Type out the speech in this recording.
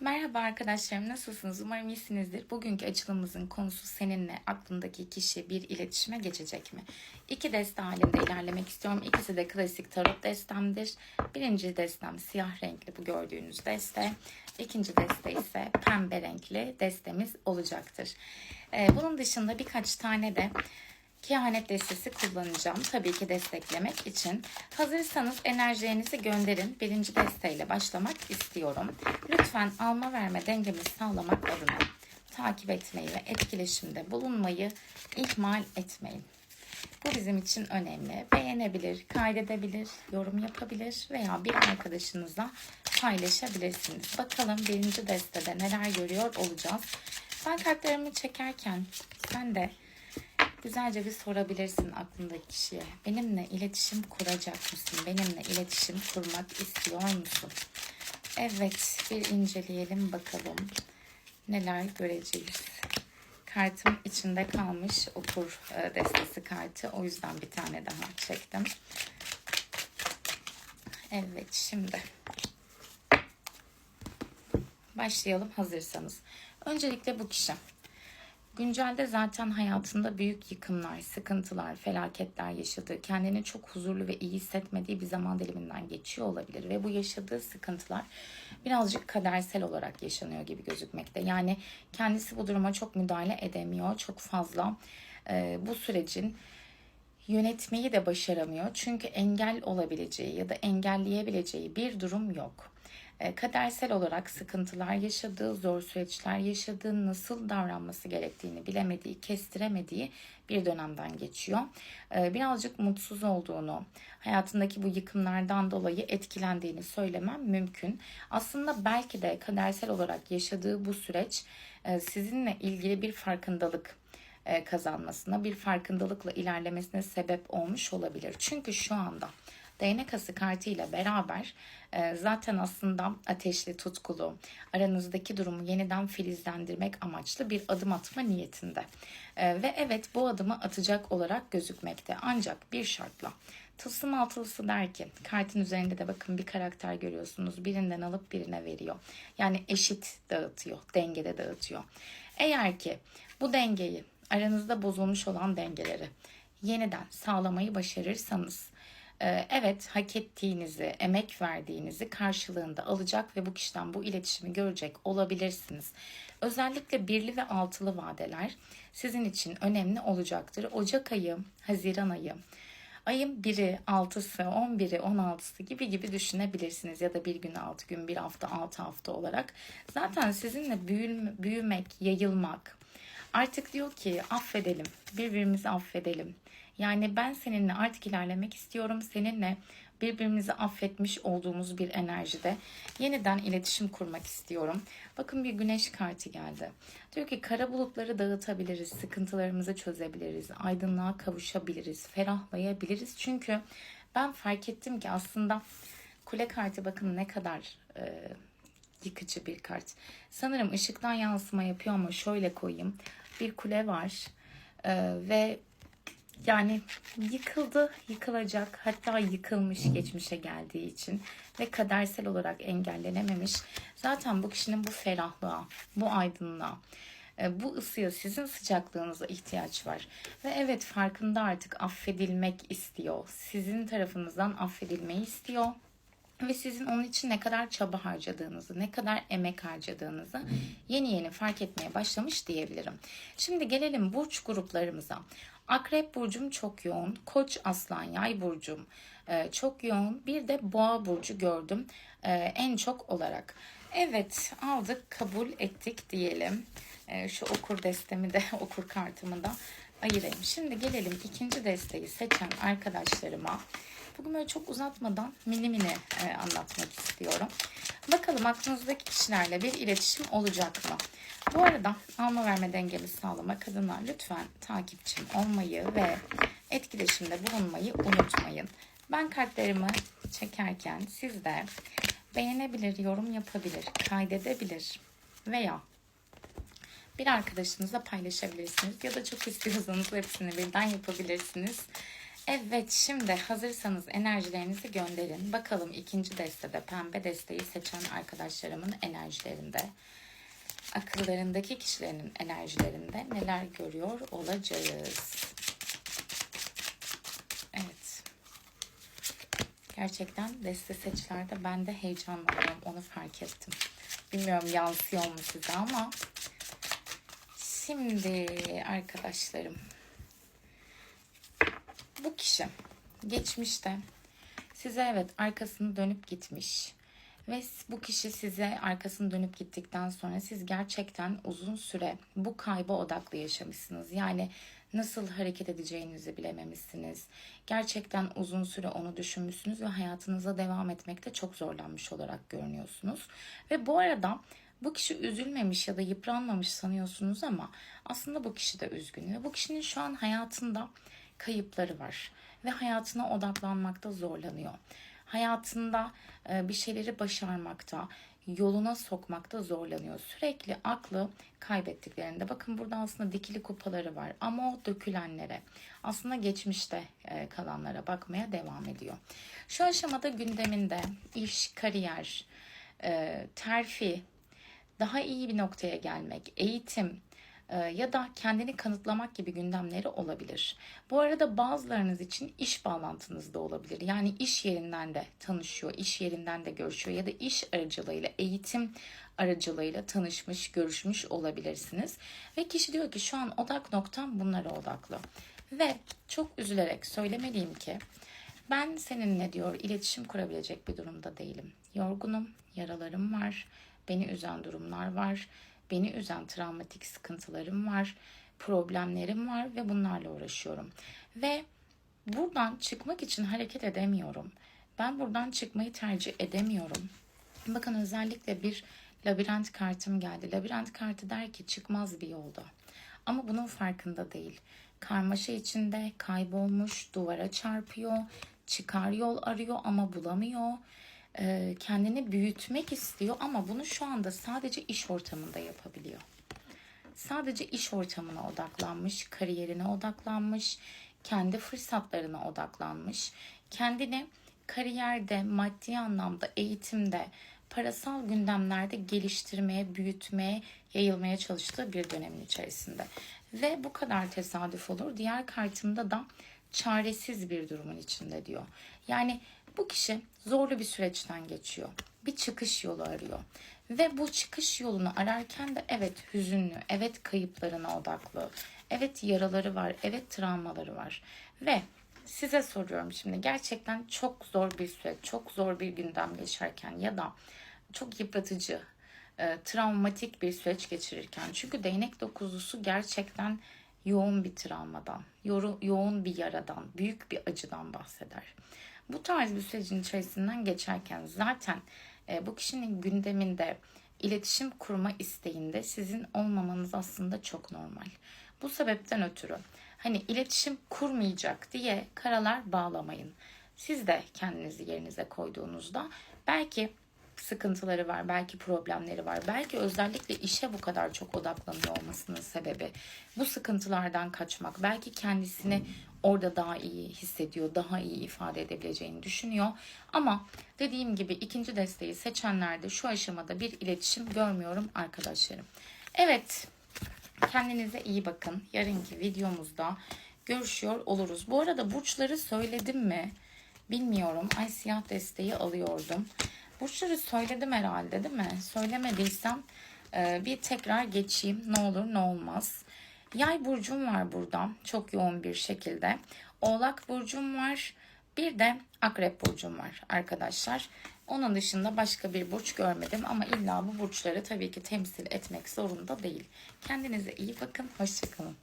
Merhaba arkadaşlarım nasılsınız? Umarım iyisinizdir. Bugünkü açılımımızın konusu seninle aklındaki kişi bir iletişime geçecek mi? İki deste halinde ilerlemek istiyorum. İkisi de klasik tarot destemdir. Birinci destem siyah renkli bu gördüğünüz deste. İkinci deste ise pembe renkli destemiz olacaktır. Ee, bunun dışında birkaç tane de kehanet destesi kullanacağım. Tabii ki desteklemek için. Hazırsanız enerjilerinizi gönderin. Birinci desteyle başlamak istiyorum. Lütfen alma verme dengemizi sağlamak adına takip etmeyi ve etkileşimde bulunmayı ihmal etmeyin. Bu bizim için önemli. Beğenebilir, kaydedebilir, yorum yapabilir veya bir arkadaşınızla paylaşabilirsiniz. Bakalım birinci destede neler görüyor olacağız. Ben kartlarımı çekerken sen de güzelce bir sorabilirsin aklındaki kişiye. Benimle iletişim kuracak mısın? Benimle iletişim kurmak istiyor musun? Evet, bir inceleyelim bakalım. Neler göreceğiz. Kartım içinde kalmış okur e, destesi kartı. O yüzden bir tane daha çektim. Evet, şimdi başlayalım hazırsanız. Öncelikle bu kişi. Güncelde zaten hayatında büyük yıkımlar, sıkıntılar, felaketler yaşadığı, kendini çok huzurlu ve iyi hissetmediği bir zaman diliminden geçiyor olabilir. Ve bu yaşadığı sıkıntılar birazcık kadersel olarak yaşanıyor gibi gözükmekte. Yani kendisi bu duruma çok müdahale edemiyor, çok fazla e, bu sürecin yönetmeyi de başaramıyor. Çünkü engel olabileceği ya da engelleyebileceği bir durum yok kadersel olarak sıkıntılar yaşadığı, zor süreçler yaşadığı, nasıl davranması gerektiğini bilemediği, kestiremediği bir dönemden geçiyor. E, birazcık mutsuz olduğunu, hayatındaki bu yıkımlardan dolayı etkilendiğini söylemem mümkün. Aslında belki de kadersel olarak yaşadığı bu süreç e, sizinle ilgili bir farkındalık kazanmasına, bir farkındalıkla ilerlemesine sebep olmuş olabilir. Çünkü şu anda değnek ası kartı ile beraber e, zaten aslında ateşli, tutkulu, aranızdaki durumu yeniden filizlendirmek amaçlı bir adım atma niyetinde. E, ve evet bu adımı atacak olarak gözükmekte. Ancak bir şartla. Tılsım altılısı der ki kartın üzerinde de bakın bir karakter görüyorsunuz. Birinden alıp birine veriyor. Yani eşit dağıtıyor, dengede dağıtıyor. Eğer ki bu dengeyi aranızda bozulmuş olan dengeleri yeniden sağlamayı başarırsanız evet hak ettiğinizi, emek verdiğinizi karşılığında alacak ve bu kişiden bu iletişimi görecek olabilirsiniz. Özellikle birli ve altılı vadeler sizin için önemli olacaktır. Ocak ayı, Haziran ayı, ayın 1'i, 6'sı, 11'i, 16'sı gibi gibi düşünebilirsiniz. Ya da bir gün 6 gün, bir hafta 6 hafta olarak. Zaten sizinle büyüme, büyümek, yayılmak, artık diyor ki affedelim, birbirimizi affedelim yani ben seninle artık ilerlemek istiyorum. Seninle birbirimizi affetmiş olduğumuz bir enerjide yeniden iletişim kurmak istiyorum. Bakın bir güneş kartı geldi. Diyor ki kara bulutları dağıtabiliriz, sıkıntılarımızı çözebiliriz, aydınlığa kavuşabiliriz, ferahlayabiliriz. Çünkü ben fark ettim ki aslında kule kartı bakın ne kadar e, yıkıcı bir kart. Sanırım ışıktan yansıma yapıyor ama şöyle koyayım. Bir kule var e, ve yani yıkıldı, yıkılacak, hatta yıkılmış geçmişe geldiği için ve kadersel olarak engellenememiş. Zaten bu kişinin bu ferahlığa, bu aydınlığa, e, bu ısıya, sizin sıcaklığınıza ihtiyaç var. Ve evet farkında artık affedilmek istiyor. Sizin tarafınızdan affedilmeyi istiyor ve sizin onun için ne kadar çaba harcadığınızı, ne kadar emek harcadığınızı yeni yeni fark etmeye başlamış diyebilirim. Şimdi gelelim burç gruplarımıza. Akrep burcum çok yoğun. Koç, aslan, yay burcum e, çok yoğun. Bir de boğa burcu gördüm e, en çok olarak. Evet aldık kabul ettik diyelim. E, şu okur destemi de okur kartımı da ayırayım. Şimdi gelelim ikinci desteği seçen arkadaşlarıma. Bugün böyle çok uzatmadan mini mini e, anlatmak istiyorum. Bakalım aklınızdaki kişilerle bir iletişim olacak mı? Bu arada alma verme dengemizi sağlamak adına lütfen takipçim olmayı ve etkileşimde bulunmayı unutmayın. Ben kartlarımı çekerken siz de beğenebilir, yorum yapabilir, kaydedebilir veya bir arkadaşınızla paylaşabilirsiniz ya da çok istiyorsanız hepsini birden yapabilirsiniz. Evet şimdi hazırsanız enerjilerinizi gönderin. Bakalım ikinci destede pembe desteği seçen arkadaşlarımın enerjilerinde akıllarındaki kişilerin enerjilerinde neler görüyor olacağız. Evet. Gerçekten deste seçilerde ben de heyecanlanıyorum. Onu fark ettim. Bilmiyorum yansıyor mu size ama şimdi arkadaşlarım bu kişi geçmişte size evet arkasını dönüp gitmiş ve bu kişi size arkasını dönüp gittikten sonra siz gerçekten uzun süre bu kayba odaklı yaşamışsınız. Yani nasıl hareket edeceğinizi bilememişsiniz. Gerçekten uzun süre onu düşünmüşsünüz ve hayatınıza devam etmekte çok zorlanmış olarak görünüyorsunuz. Ve bu arada bu kişi üzülmemiş ya da yıpranmamış sanıyorsunuz ama aslında bu kişi de üzgün ve bu kişinin şu an hayatında kayıpları var ve hayatına odaklanmakta zorlanıyor. Hayatında e, bir şeyleri başarmakta, yoluna sokmakta zorlanıyor. Sürekli aklı kaybettiklerinde bakın burada aslında dikili kupaları var ama o dökülenlere aslında geçmişte e, kalanlara bakmaya devam ediyor. Şu aşamada gündeminde iş, kariyer, e, terfi, daha iyi bir noktaya gelmek, eğitim, e, ya da kendini kanıtlamak gibi gündemleri olabilir. Bu arada bazılarınız için iş bağlantınız da olabilir. Yani iş yerinden de tanışıyor, iş yerinden de görüşüyor ya da iş aracılığıyla, eğitim aracılığıyla tanışmış, görüşmüş olabilirsiniz. Ve kişi diyor ki şu an odak noktam bunlara odaklı. Ve çok üzülerek söylemeliyim ki ben seninle diyor iletişim kurabilecek bir durumda değilim. Yorgunum, yaralarım var, beni üzen durumlar var beni üzen travmatik sıkıntılarım var, problemlerim var ve bunlarla uğraşıyorum. Ve buradan çıkmak için hareket edemiyorum. Ben buradan çıkmayı tercih edemiyorum. Bakın özellikle bir labirent kartım geldi. Labirent kartı der ki çıkmaz bir yolda. Ama bunun farkında değil. Karmaşa içinde kaybolmuş, duvara çarpıyor, çıkar yol arıyor ama bulamıyor e, kendini büyütmek istiyor ama bunu şu anda sadece iş ortamında yapabiliyor. Sadece iş ortamına odaklanmış, kariyerine odaklanmış, kendi fırsatlarına odaklanmış. Kendini kariyerde, maddi anlamda, eğitimde, parasal gündemlerde geliştirmeye, büyütmeye, yayılmaya çalıştığı bir dönemin içerisinde. Ve bu kadar tesadüf olur. Diğer kartımda da çaresiz bir durumun içinde diyor. Yani bu kişi zorlu bir süreçten geçiyor. Bir çıkış yolu arıyor. Ve bu çıkış yolunu ararken de evet hüzünlü, evet kayıplarına odaklı, evet yaraları var, evet travmaları var. Ve size soruyorum şimdi gerçekten çok zor bir süreç, çok zor bir gündem geçerken ya da çok yıpratıcı, e, travmatik bir süreç geçirirken. Çünkü değnek dokuzlusu gerçekten yoğun bir travmadan, yo- yoğun bir yaradan, büyük bir acıdan bahseder. Bu tarz bir sürecin içerisinden geçerken zaten e, bu kişinin gündeminde iletişim kurma isteğinde sizin olmamanız aslında çok normal. Bu sebepten ötürü hani iletişim kurmayacak diye karalar bağlamayın. Siz de kendinizi yerinize koyduğunuzda belki sıkıntıları var, belki problemleri var. Belki özellikle işe bu kadar çok odaklanıyor olmasının sebebi bu sıkıntılardan kaçmak. Belki kendisini orada daha iyi hissediyor, daha iyi ifade edebileceğini düşünüyor. Ama dediğim gibi ikinci desteği seçenlerde şu aşamada bir iletişim görmüyorum arkadaşlarım. Evet, kendinize iyi bakın. Yarınki videomuzda görüşüyor oluruz. Bu arada burçları söyledim mi? Bilmiyorum. Ay siyah desteği alıyordum. Burçları söyledim herhalde değil mi? Söylemediysem e, bir tekrar geçeyim. Ne olur ne olmaz. Yay burcum var burada. Çok yoğun bir şekilde. Oğlak burcum var. Bir de akrep burcum var arkadaşlar. Onun dışında başka bir burç görmedim ama illa bu burçları tabii ki temsil etmek zorunda değil. Kendinize iyi bakın. Hoşçakalın.